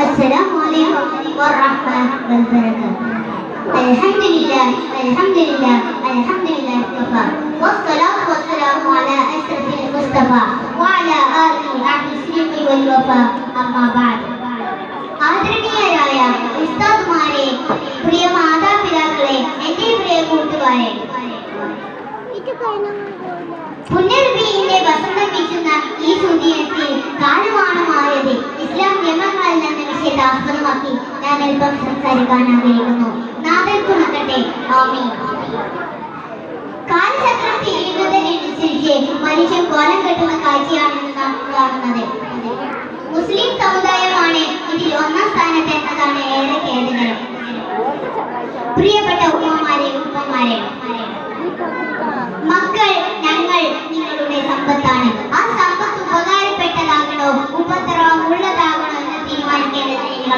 السلام عليكم ورحمة وبركاته الحمد لله الحمد لله الحمد لله كفى والصلاة والسلام على أشرف المصطفى وعلى آله أهل الصدق والوفاء أما بعد ആദരണീയരായ ഉസ്താദുമാരെ പ്രിയ മാതാപിതാക്കളെ എൻ്റെ പ്രിയ കൂട്ടുകാരെ പുനർവിന്റെ വസന്തം വീശുന്ന ഈ സുദിനത്തിൽ കാലമാണ് മാറിയത്. ഇസ്ലാം നിയമങ്ങളിൽ നിന്ന് വിഷയത്തെ ആസ്പദമാക്കി ഞാൻ അല്പം സംസാരിക്കാൻ ആഗ്രഹിക്കുന്നു നാദൽ തുണക്കട്ടെ. ആമീൻ. കാലചക്രം തിരിയുന്നതിനനുസരിച്ച് മനുഷ്യൻ കോലം കെട്ടുന്ന കാഴ്ചയാണെന്ന് നാം കാണുന്നത്. മുസ്ലിം സമുദായമാണ്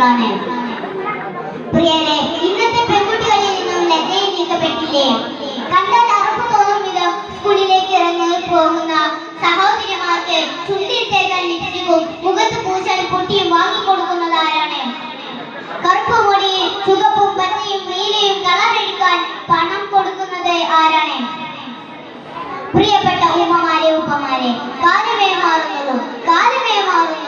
തീരുമാനിക്കേണ്ടത് പ്രിയരെ ഇന്നത്തെ പെൺകുട്ടികളിൽ നിന്നും ലജ്ജയിൽ നീക്കപ്പെട്ടില്ലേ? കണ്ടാൽ അറപ്പ് തോന്നും വിധം സ്കൂളിലേക്ക് ഇറങ്ങി പോകുന്ന സഹോദരിമാർക്ക് ചുണ്ടിട്ടേക്കാൻ ലിപ്സ്റ്റിക്കും മുഖത്ത് പൂശാൻ പൊട്ടിയും വാങ്ങിക്കൊടുക്കുന്നത് ആരാണ്? കറുപ്പ് മുടിയിൽ ചുവപ്പും പച്ചയും നീലയും കളറെടുക്കാൻ പണം കൊടുക്കുന്നത് ആരാണ്? പ്രിയപ്പെട്ട ഉമ്മമാരെ ഉപ്പമാരെ കാലമേ മാറുന്നതും കാലമേ മാറുന്നുള്ളൂ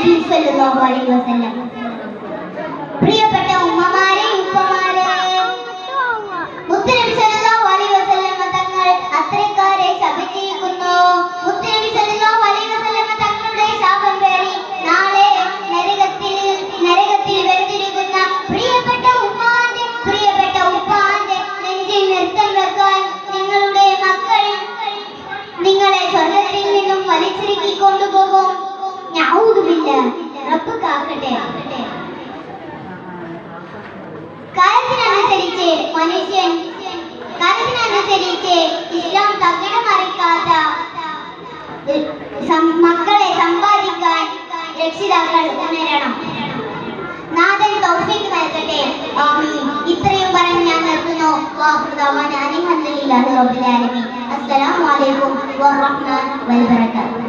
नबी सल्लल्लाहु अलैहि वसल्लम। ഞാവുമില്ല റബ്ബ് കാക്കട്ടെ. കാലത്തിനനുസരിച്ച് മനുഷ്യൻ കാലത്തിനനുസരിച്ച് ഇസ്ലാം തകിടം മറിക്കാത്ത മക്കളെ സമ്പാദിക്കാൻ രക്ഷിതാക്കൾ ഉണരണം. നാഥൻ തൗഫീഖ് നൽകട്ടെ. ഇത്രയും പറഞ്ഞ് ഞാൻ നിർത്തുന്നു. വാഹുദാവാൻ അനിഹല്ലില്ലാഹി റബ്ബിൽ ആലമീൻ. അസ്സലാമു അലൈക്കും വറഹ്മത്തുള്ളാഹി വബറകാതുഹു.